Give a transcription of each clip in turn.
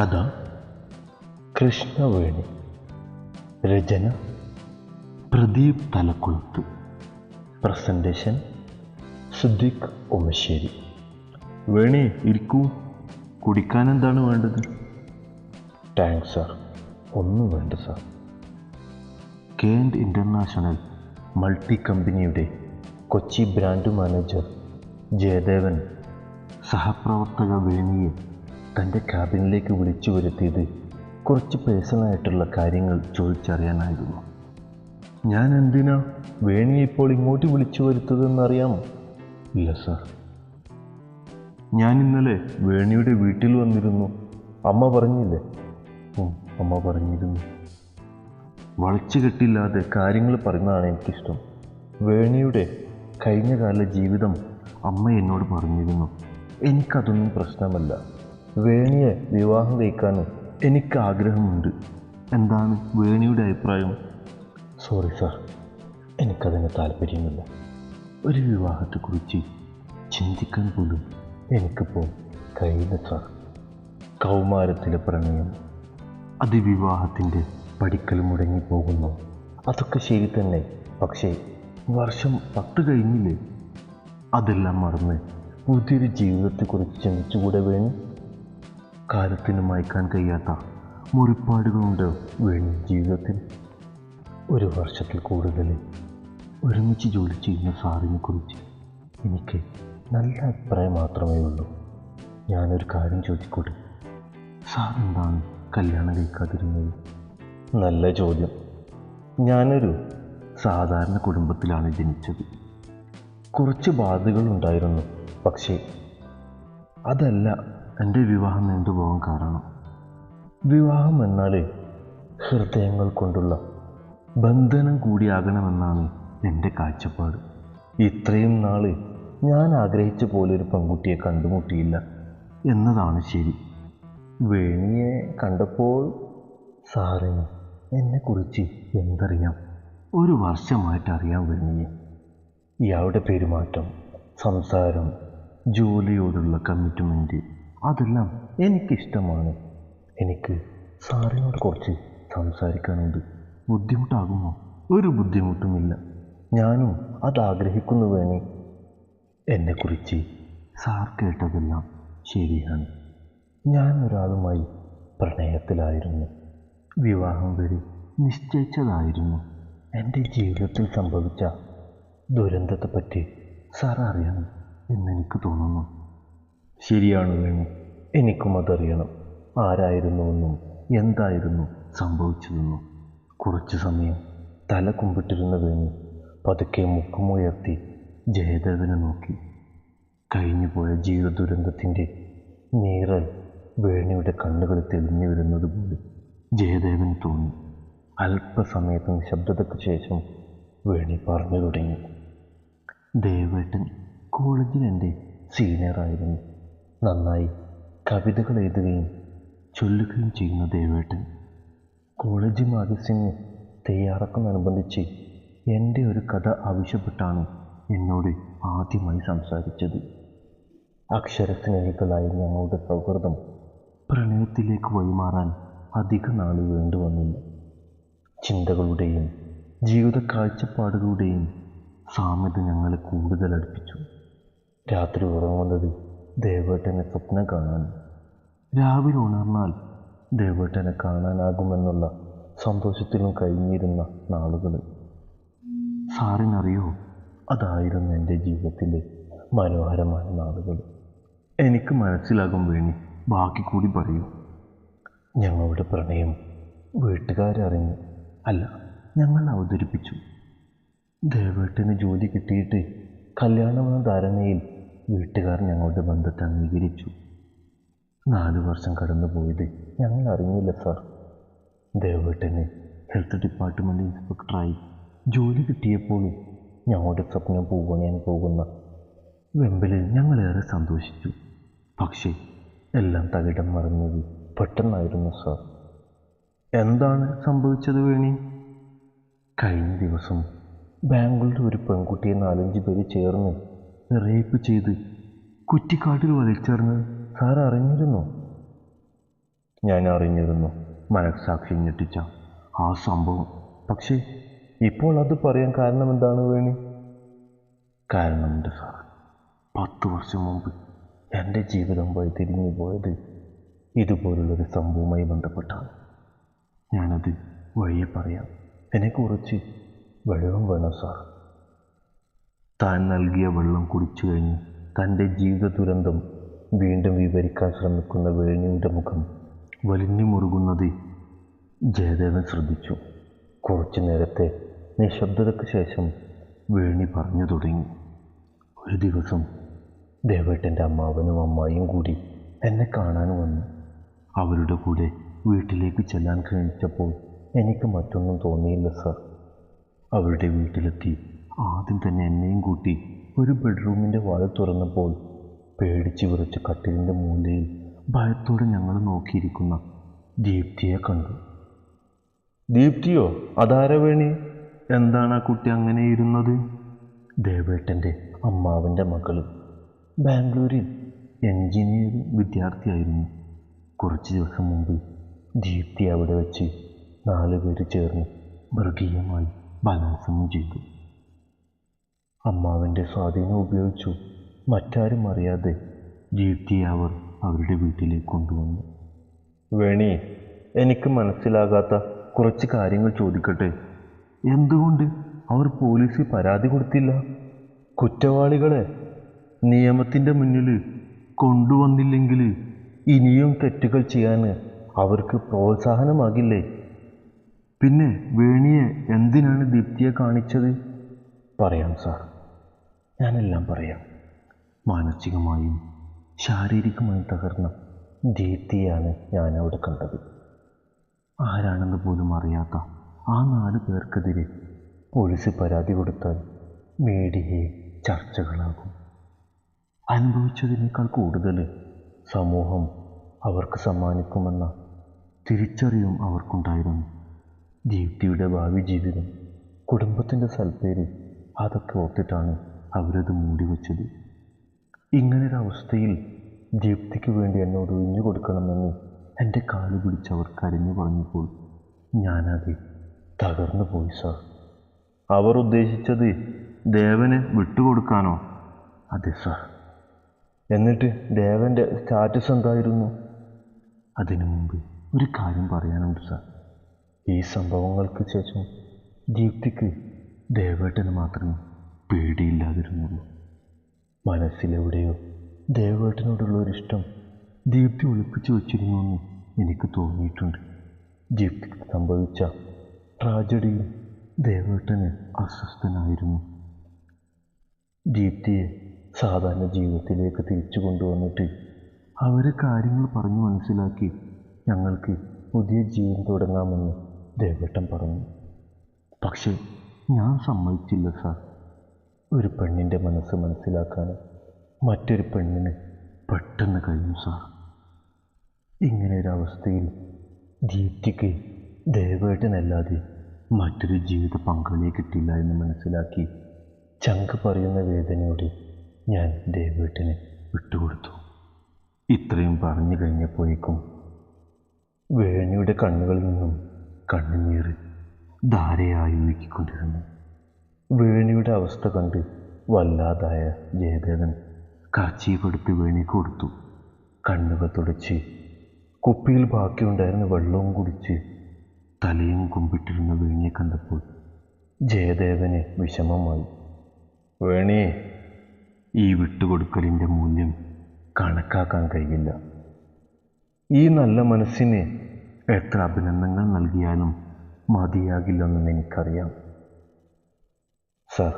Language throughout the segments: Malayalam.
കഥ കൃഷ്ണവേണി രചന പ്രദീപ് തലക്കുളത്ത്. പ്രസന്റേഷൻ സുദ്ദീഖ് ഉമശ്ശേരി. വേണി ഇരിക്കൂ. കുടിക്കാൻ എന്താണ് വേണ്ടത്? താങ്ക്സ് സാർ ഒന്നും വേണ്ട സാർ കേൻഡ് ഇന്റർനാഷണൽ മൾട്ടി കമ്പനിയുടെ കൊച്ചി ബ്രാൻഡ് മാനേജർ ജയദേവൻ സഹപ്രവർത്തക വേണിയെ തന്റെ ക്യാബിനിലേക്ക് വിളിച്ചു വരുത്തിയത് കുറച്ച് പേഴ്സണലായിട്ടുള്ള കാര്യങ്ങൾ ചോദിച്ചറിയാനായിരുന്നു. ഞാൻ എന്തിനാ വേണിയെ ഇപ്പോൾ ഇങ്ങോട്ട് വിളിച്ചു വരുത്തതെന്നറിയാമോ? ഇല്ല സർ. ഞാൻ ഇന്നലെ വേണിയുടെ വീട്ടിൽ വന്നിരുന്നു. അമ്മ പറഞ്ഞില്ലേ? അമ്മ പറഞ്ഞിരുന്നു. വളച്ചു കെട്ടില്ലാതെ കാര്യങ്ങൾ പറയുന്നതാണ് എനിക്കിഷ്ടം. വേണിയുടെ കഴിഞ്ഞകാല ജീവിതം അമ്മ എന്നോട് പറഞ്ഞിരുന്നു. എനിക്കതൊന്നും പ്രശ്നമല്ല. വേണിയെ വിവാഹം കഴിക്കാനും എനിക്ക് ആഗ്രഹമുണ്ട്. എന്താണ് വേണിയുടെ അഭിപ്രായം? സോറി സാർ എനിക്കതിന് താല്പര്യമില്ല. ഒരു വിവാഹത്തെക്കുറിച്ച് ചിന്തിക്കാൻ പോലും എനിക്കിപ്പോൾ കഴിയില്ല സാർ കൗമാരത്തിലെ പ്രണയം. അതിവിവാഹത്തിന്റെ പഠിക്കൽ മുടങ്ങിപ്പോകുന്നു അതൊക്കെ ശരി തന്നെ. പക്ഷേ വർഷം പത്ത് കഴിഞ്ഞില്ലേ? അതെല്ലാം മറന്ന് പുതിയൊരു ജീവിതത്തെക്കുറിച്ച് ചിന്തിച്ചുകൂടെ വേണി? കാലത്തിന് മയക്കാൻ കഴിയാത്ത മുറിപ്പാടുകളുണ്ട് വേണി ജീവിതത്തിൽ. ഒരു വർഷത്തിൽ കൂടുതൽ ഒരുമിച്ച് ജോലി ചെയ്യുന്ന സാറിനെ കുറിച്ച് എനിക്ക് നല്ല അഭിപ്രായം മാത്രമേ ഉള്ളൂ. ഞാനൊരു കാര്യം ചോദിക്കോട്ടെ? സാർ എന്താണ് കല്യാണം കഴിക്കാതിരുന്നത്? നല്ല ചോദ്യം. ഞാനൊരു സാധാരണ കുടുംബത്തിലാണ് ജനിച്ചത്. കുറച്ച് ബാധകളുണ്ടായിരുന്നു പക്ഷേ അതല്ല എന്റെ വിവാഹം നീണ്ടുപോകാൻ കാരണം? വിവാഹം എന്നാൽ ഹൃദയങ്ങൾ കൊണ്ടുള്ള ബന്ധനം കൂടിയാകണമെന്നാണ് എന്റെ കാഴ്ചപ്പാട്. ഇത്രയും നാൾ ഞാൻ ആഗ്രഹിച്ച പോലെ ഒരു പെൺകുട്ടിയെ കണ്ടുമുട്ടിയില്ല എന്നതാണ് ശരി. വേണിയെ കണ്ടപ്പോൾ സാറിന് എന്നെക്കുറിച്ച് എന്തറിയാം? ഒരു വർഷമായിട്ട് അറിയാൻ വേണിയെ. ഇയാളുടെ പെരുമാറ്റം സംസാരം ജോലിയോടുള്ള കമ്മിറ്റ്മെന്റ് അതെല്ലാം എനിക്കിഷ്ടമാണ്. എനിക്ക് സാറിനോട് കുറച്ച് സംസാരിക്കാനുണ്ട്. ബുദ്ധിമുട്ടാകുമോ? ഒരു ബുദ്ധിമുട്ടുമില്ല. ഞാനും അത് ആഗ്രഹിക്കുന്നു വേണി എന്നെക്കുറിച്ച് സാർ കേട്ടതെല്ലാം ശരിയാണ്. ഞാൻ ഒരാളുമായി പ്രണയത്തിലായിരുന്നു. വിവാഹം വരെ നിശ്ചയിച്ചതായിരുന്നു. എന്റെ ജീവിതത്തിൽ സംഭവിച്ച ദുരന്തത്തെപ്പറ്റി സാർ അറിയണം എന്നെനിക്ക് തോന്നുന്നു. ശരിയാണ് വേണു എനിക്കും അതറിയണം. ആരായിരുന്നുവെന്നും എന്തായിരുന്നു സംഭവിച്ചതെന്നും. കുറച്ചു സമയം തല കുമ്പിട്ടിരുന്ന വേണു പതുക്കെ മുഖമുയർത്തി ജയദേവനെ നോക്കി. കഴിഞ്ഞുപോയ ജീവിത ദുരന്തത്തിന്റെ നീറൽ വേണിയുടെ കണ്ണുകളിൽ തെളിഞ്ഞു വരുന്നത് പോലെ ജയദേവന് തോന്നി. അല്പസമയത്ത് നിശബ്ദതയ്ക്ക് ശേഷം വേണി പറഞ്ഞു തുടങ്ങി. ദേവേട്ടൻ കോളേജിൽ എന്റെ സീനിയറായിരുന്നു. നന്നായി കവിതകൾ എഴുതുകയും ചൊല്ലുകയും ചെയ്യുന്ന ദേവേട്ടൻ കോളേജ് മാഗസിന് തയ്യാറാക്കുന്നതനുബന്ധിച്ച് എന്റെ ഒരു കഥ ആവശ്യപ്പെട്ടാണ് എന്നോട് ആദ്യമായി സംസാരിച്ചത്. അക്ഷരസ്നേഹികളായ ഞങ്ങളുടെ സൗഹൃദം പ്രണയത്തിലേക്ക് വഴിമാറാൻ അധിക നാൾ വേണ്ടിവന്നില്ല ചിന്തകളുടെയും ജീവിത കാഴ്ചപ്പാടുകളുടെയും സാമ്യത ഞങ്ങളെ കൂടുതൽ അടുപ്പിച്ചു രാത്രി ഉറങ്ങുന്നത് ദേവേട്ടനെ സ്വപ്നം കാണാൻ. രാവിലെ ഉണർന്നാൽ ദേവേട്ടനെ കാണാനാകുമെന്നുള്ള സന്തോഷത്തിലും കഴിഞ്ഞിരുന്ന നാളുകൾ. സാറിനറിയോ അതായിരുന്നു എന്റെ ജീവിതത്തിലെ മനോഹരമായ നാളുകൾ. എനിക്ക് മനസ്സിലാകും വേണി ബാക്കി കൂടി പറയൂ. ഞങ്ങളുടെ പ്രണയം വീട്ടുകാരറിഞ്ഞു. അല്ല ഞങ്ങൾ അവതരിപ്പിച്ചു. ദേവേട്ടന് ജോലി കിട്ടിയിട്ട് കല്യാണമെന്ന ധാരണയിൽ വീട്ടുകാർ ഞങ്ങളുടെ ബന്ധത്തെ അംഗീകരിച്ചു. നാല് വർഷം കടന്നു പോയത് ഞങ്ങൾ അറിഞ്ഞില്ല സാർ ദേവേട്ടന് ഹെൽത്ത് ഡിപ്പാർട്ട്മെന്റ് ഇൻസ്പെക്ടറായി ജോലി കിട്ടിയപ്പോഴും ഞങ്ങളുടെ സ്വപ്നം പൂവണിയാൻ പോകുന്ന വെമ്പലിൽ ഞങ്ങളേറെ സന്തോഷിച്ചു. പക്ഷേ എല്ലാം തകിടം മറിഞ്ഞത് പെട്ടെന്നായിരുന്നു സാർ എന്താണ് സംഭവിച്ചത് വേണി? കഴിഞ്ഞ ദിവസം ബാംഗ്ലൂരിൽ ഒരു പെൺകുട്ടിയെ നാലഞ്ച് പേര് ചേർന്ന് റേപ്പ് ചെയ്ത് കുറ്റിക്കാട്ടിൽ വലിച്ചെറിഞ്ഞ് സാർ അറിഞ്ഞിരുന്നു? ഞാൻ അറിഞ്ഞിരുന്നു. മനസ്സാക്ഷി ഞെട്ടിച്ച ആ സംഭവം. പക്ഷേ ഇപ്പോൾ അത് പറയാൻ കാരണം എന്താണ് വേണി? കാരണമുണ്ട് സാർ? പത്ത് വർഷം മുമ്പ് എന്റെ ജീവിതം പോയി തിരിഞ്ഞു പോയത് ഇതുപോലുള്ളൊരു സംഭവവുമായി ബന്ധപ്പെട്ടാണ്. ഞാനത് വഴിയെ പറയാം. എന്നെ കുറച്ച് വെള്ളം വേണം സാർ? താൻ നൽകിയ വെള്ളം കുടിച്ചു കഴിഞ്ഞ് തന്റെ ജീവിത ദുരന്തം വീണ്ടും വിവരിക്കാൻ ശ്രമിക്കുന്ന വേണിയുടെ മുഖം വലിഞ്ഞു മുറുകുന്നത് ജയദേവൻ ശ്രദ്ധിച്ചു. കുറച്ചു നേരത്തെ നിശബ്ദതയ്ക്ക് ശേഷം വേണി പറഞ്ഞു തുടങ്ങി. ഒരു ദിവസം ദേവേട്ടന്റെ അമ്മാവനും അമ്മായിയും കൂടി എന്നെ കാണാൻ വന്നു. അവരുടെ കൂടെ വീട്ടിലേക്ക് ചെല്ലാൻ ക്ഷണിച്ചപ്പോൾ എനിക്ക് മറ്റൊന്നും തോന്നിയില്ല സർ. അവരുടെ വീട്ടിലെത്തി ആദ്യം തന്നെ എന്നെയും കൂട്ടി ഒരു ബെഡ്റൂമിന്റെ വാതിൽ തുറന്നപ്പോൾ പേടിച്ചു വിറച്ച് കട്ടിലിന്റെ മൂലയിൽ ഭയത്തോടെ ഞങ്ങൾ നോക്കിയിരിക്കുന്ന ദീപ്തിയെ കണ്ടു. ദീപ്തിയോ അതാര വേണി? എന്താണ് ആ കുട്ടി അങ്ങനെ ഇരുന്നത്? ദേവേട്ടന്റെ അമ്മാവന്റെ മകളും ബാംഗ്ലൂരിൽ എൻജിനീയറിംഗ് വിദ്യാർത്ഥിയായിരുന്നു. കുറച്ച് ദിവസം മുമ്പ് ദീപ്തി അവിടെ വെച്ച് നാലുപേർ ചേർന്ന് മൃഗീയമായി ബലാത്സംഗം ചെയ്തു. അമ്മാവന്റെ സ്വാധീനം ഉപയോഗിച്ചു മറ്റാരും അറിയാതെ ദീപ്തിയെ അവർ അവരുടെ വീട്ടിലേക്ക് കൊണ്ടുവന്നു. വേണി എനിക്ക് മനസ്സിലാകാത്ത കുറച്ച് കാര്യങ്ങൾ ചോദിക്കട്ടെ? എന്തുകൊണ്ട് അവർ പോലീസിൽ പരാതി കൊടുത്തില്ല? കുറ്റവാളികളെ നിയമത്തിന്റെ മുന്നിൽ കൊണ്ടുവന്നില്ലെങ്കിൽ ഇനിയും തെറ്റുകൾ ചെയ്യാൻ അവർക്ക് പ്രോത്സാഹനമാകില്ലേ? പിന്നെ വേണിയെ എന്തിനാണ് ദീപ്തിയെ കാണിച്ചത്? പറയാം സാർ. ഞാനെല്ലാം പറയാം. മാനസികമായും ശാരീരികമായും തകർന്ന ദീപ്തിയാണ് ഞാൻ അവിടെ കണ്ടത്. ആരാണെന്ന് പോലും അറിയാത്ത ആ നാല് പേർക്കെതിരെ പോലീസ് പരാതി കൊടുത്താൽ മീഡിയയെ ചർച്ചകളാകും. അനുഭവിച്ചതിനേക്കാൾ കൂടുതൽ സമൂഹം അവർക്ക് സമ്മാനിക്കുമെന്ന തിരിച്ചറിവും അവർക്കുണ്ടായിരുന്നു. ദീപ്തിയുടെ ഭാവി ജീവിതം കുടുംബത്തിന്റെ സൽപ്പേര് അതൊക്കെ ഓർത്തിട്ടാണ് അവരത് മൂടിവെച്ചത്. ഇങ്ങനൊരവസ്ഥയിൽ ദീപ്തിക്ക് വേണ്ടി എന്നോട് ഒഴിഞ്ഞു കൊടുക്കണമെന്ന് എന്റെ കാൽ പിടിച്ചവർ കരഞ്ഞു പറഞ്ഞപ്പോൾ ഞാനത് തകർന്നു പോയി സാർ. അവർ ഉദ്ദേശിച്ചത് ദേവനെ വിട്ടുകൊടുക്കാനോ? അതെ സാർ. എന്നിട്ട് ദേവന്റെ സ്റ്റാറ്റസ് എന്തായിരുന്നു? അതിനു മുമ്പ് ഒരു കാര്യം പറയാനുണ്ട് സാർ. ഈ സംഭവങ്ങൾക്ക് ശേഷം ദീപ്തിക്ക് ദേവേട്ടന് മാത്രമേ പേടിയില്ലാതിരുന്നുള്ളൂ മനസ്സിലെവിടെയോ ദേവേട്ടനോടുള്ള ഇഷ്ടം ദീപ്തി ഒളിപ്പിച്ചു വച്ചിരുന്നുവെന്ന് എനിക്ക് തോന്നിയിട്ടുണ്ട്. ദീപ്തിക്ക് സംഭവിച്ച ട്രാജഡിയിൽ ദേവേട്ടന് അസ്വസ്ഥനായിരുന്നു. ദീപ്തിയെ സാധാരണ ജീവിതത്തിലേക്ക് തിരിച്ചു കൊണ്ടുവന്നിട്ട് അവരെ കാര്യങ്ങൾ പറഞ്ഞു മനസ്സിലാക്കി ഞങ്ങൾക്ക് പുതിയ ജീവൻ തുടങ്ങാമെന്ന് ദേവേട്ടൻ പറഞ്ഞു. പക്ഷേ ഞാൻ സമ്മതിച്ചില്ല സാർ. ഒരു പെണ്ണിന്റെ മനസ്സ് മനസ്സിലാക്കാൻ മറ്റൊരു പെണ്ണിന് പെട്ടെന്ന് കഴിയും സാർ ഇങ്ങനെ ഒരവസ്ഥയിൽ ദീപ്തിക്ക് ദേവേട്ടനല്ലാതെ മറ്റൊരു ജീവിത പങ്കാളിയെ കിട്ടില്ല എന്ന് മനസ്സിലാക്കി ചങ്ക് പറയുന്ന വേദനയോടെ ഞാൻ ദേവേട്ടനെ വിട്ടുകൊടുത്തു. ഇത്രയും പറഞ്ഞു കഴിഞ്ഞപ്പോഴേക്കും വേണിയുടെ കണ്ണുകളിൽ നിന്നും കണ്ണുനീർ ധാരയായി ഒഴുകിക്കൊണ്ടിരുന്നു വേണിയുടെ അവസ്ഥ കണ്ട് വല്ലാതായ ജയദേവൻ കർച്ചീപ്പെടുത്ത് വേണി കൊടുത്തു. കണ്ണുകൾ തുടച്ച് കുപ്പിയിൽ ബാക്കിയുണ്ടായിരുന്ന വെള്ളവും കുടിച്ച് തലയും കുമ്പിട്ടിരുന്ന വേണിയെ കണ്ടപ്പോൾ ജയദേവന് വിഷമമായി. വേണി ഈ വിട്ടുകൊടുക്കലിന്റെ മൂല്യം കണക്കാക്കാൻ കഴിയില്ല. ഈ നല്ല മനസ്സിന് എത്ര അഭിനന്ദനങ്ങൾ നൽകിയാലും മതിയാകില്ലെന്ന് എനിക്കറിയാം സാർ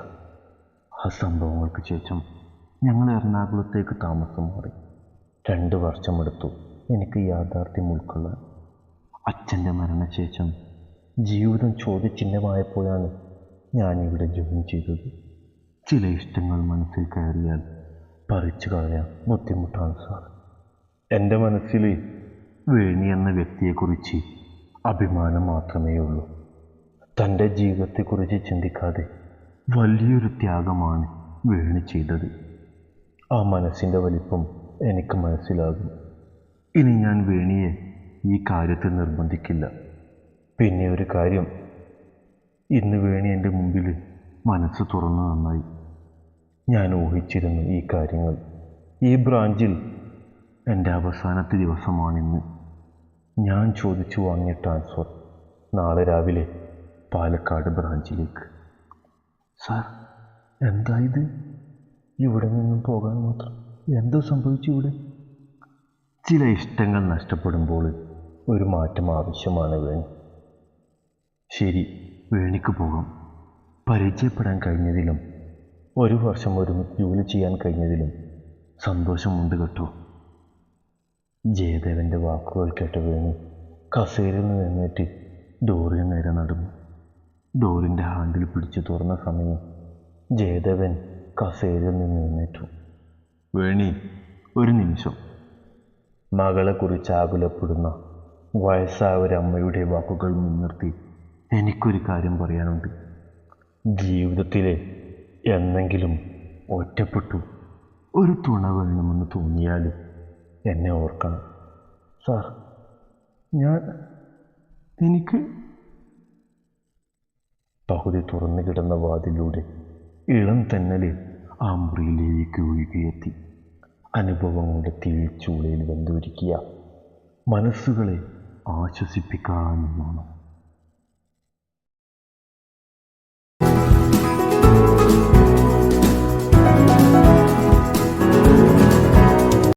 ആ സംഭവങ്ങൾക്ക് ശേഷം ഞങ്ങൾ എറണാകുളത്തേക്ക് താമസം മാറി. രണ്ട് വർഷമെടുത്തു എനിക്ക് യാഥാർത്ഥ്യം ഉൾക്കൊള്ളാൻ. അച്ഛന്റെ മരണശേഷം ജീവിതം ചോദ്യചിഹ്നമായപ്പോഴാണ് ഞാൻ ഇവിടെ ജോയിൻ ചെയ്തത്. ചില ഇഷ്ടങ്ങൾ മനസ്സിൽ കയറിയാൽ പറിച്ചു കളയാൻ ബുദ്ധിമുട്ടാണ് സാർ. എന്റെ മനസ്സിൽ വേണി എന്ന വ്യക്തിയെക്കുറിച്ച് അഭിമാനം മാത്രമേ ഉള്ളൂ തന്റെ ജീവിതത്തെക്കുറിച്ച് ചിന്തിക്കാതെ വലിയൊരു ത്യാഗമാണ് വേണി ചെയ്തത്. ആ മനസ്സിന്റെ വലിപ്പം എനിക്ക് മനസ്സിലാകും. ഇനി ഞാൻ വേണിയെ ഈ കാര്യത്തിൽ നിർബന്ധിക്കില്ല. പിന്നെ ഒരു കാര്യം ഇന്ന് വേണി എന്റെ മുമ്പിൽ മനസ്സ് തുറന്നു നന്നായി. ഞാൻ ഊഹിച്ചിരുന്നു ഈ കാര്യങ്ങൾ. ഈ ബ്രാഞ്ചിൽ എന്റെ അവസാനത്തെ ദിവസമാണിന്ന്. ഞാൻ ചോദിച്ചു വാങ്ങിയ ട്രാൻസ്ഫർ നാളെ രാവിലെ പാലക്കാട് ബ്രാഞ്ചിലേക്ക്. സാർ എന്താ ഇവിടെ നിന്നും പോകാൻ മാത്രം എന്തോ സംഭവിച്ചു ഇവിടെ? ചില ഇഷ്ടങ്ങൾ നഷ്ടപ്പെടുമ്പോൾ ഒരു മാറ്റം ആവശ്യമാണ് വേണി. ശരി വേണിക്ക് പോകാം. പരിചയപ്പെടാൻ കഴിഞ്ഞതിലും ഒരു വർഷം ഒരുമിച്ച് ജോലി ചെയ്യാൻ കഴിഞ്ഞതിലും സന്തോഷമുണ്ട് കേട്ടോ. ജയദേവന്റെ വാക്കുകൾ കേട്ട വേണു കസേരയിൽ നിന്ന് എഴുന്നേറ്റ് ഡോറിന് നേരെ നടന്നു. ഡോറിന്റെ ഹാൻഡിൽ പിടിച്ചു തുറന്ന സമയം ജയദേവൻ കസേരയിൽ നിന്ന് എഴുന്നേറ്റു. വേണി ഒരു നിമിഷം. മകളെക്കുറിച്ച് ആകുലപ്പെടുന്ന വയസ്സായ ഒരു അമ്മയുടെ വാക്കുകൾ മുൻനിർത്തി എനിക്കൊരു കാര്യം പറയാനുണ്ട്. ജീവിതത്തിലെ എന്നെങ്കിലും ഒറ്റപ്പെട്ടു ഒരു തുണ വേണമെന്ന് തോന്നിയാൽ എന്നെ ഓർക്കണം. സാർ ഞാൻ എനിക്ക് പകുതി തുറന്നു കിടന്ന വാതിലൂടെ ഇളം തെന്നലിൽ ആ മുറിയിലേക്ക് ഒഴുകിയെത്തി. അനുഭവങ്ങളുടെ തീച്ചൂളയിൽ ബന്ധുരിക്കിയ മനസ്സുകളെ ആശ്വസിപ്പിക്കാനുമാണ്.